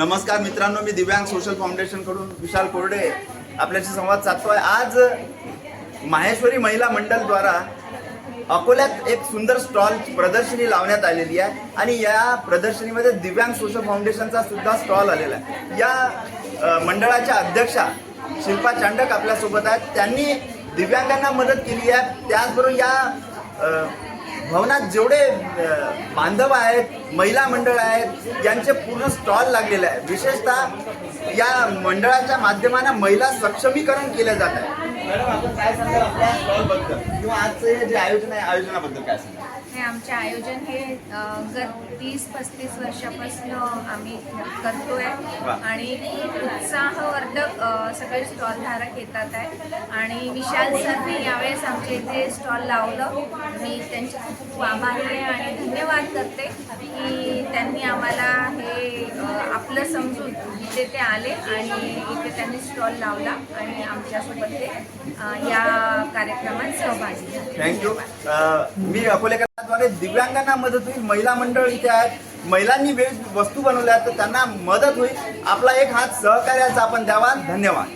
नमस्कार मित्रांनो मी दिव्यांग सोशल फाउंडेशनकडून विशाल कोरडे आपल्याशी संवाद साधतोय. आज माहेश्वरी महिला मंडळद्वारा अकोल्यात एक सुंदर स्टॉल प्रदर्शनी लावण्यात आलेली आहे आणि या प्रदर्शनीमध्ये दिव्यांग सोशल फाउंडेशनचा सुद्धा स्टॉल आलेला आहे. या मंडळाच्या अध्यक्षा शिल्पा चांडक आपल्यासोबत आहेत. त्यांनी दिव्यांगांना मदत केली आहे. त्याचबरोबर या भवनात जेवढे बांधव आहेत महिला मंडळ आहेत यांचे पूर्ण स्टॉल लागलेले आहे विशेषतः या मंडळाच्या माध्यमानं महिला सक्षमीकरण केलं जात आहे. किंवा आजचं हे जे आयोजन आहे आयोजनाबद्दल काय सांगाल? हे आमचे आयोजन हे अ, गत तीस पस्तीस वर्षापासून आम्ही करतोय. वा. आणि खूप उत्साहवर्धक अ, सगळे स्टॉल धारक येतात आहे. आणि विशाल सरने यावेळेस आमच्या इथे स्टॉल लावलं. मी त्यांचे खूप खूप आभारी आहे आणि धन्यवाद करते की त्यांनी आम्हाला हे अ, आपलं समजून इथे ते आले आणि इथे त्यांनी स्टॉल लावला आणि आमच्यासोबत ते अ, या कार्यक्रमात सहभागी झाले. थँक्यू uh, मी अकोलेकरांद्वारे दिव्यांगांना मदत होईल. महिला मंडळ इथे आहेत. महिलांनी वेळ वस्तू बनवल्या आहेत तर त्यांना मदत होईल. आपला एक हात सहकार्याचा आपण द्यावा. धन्यवाद.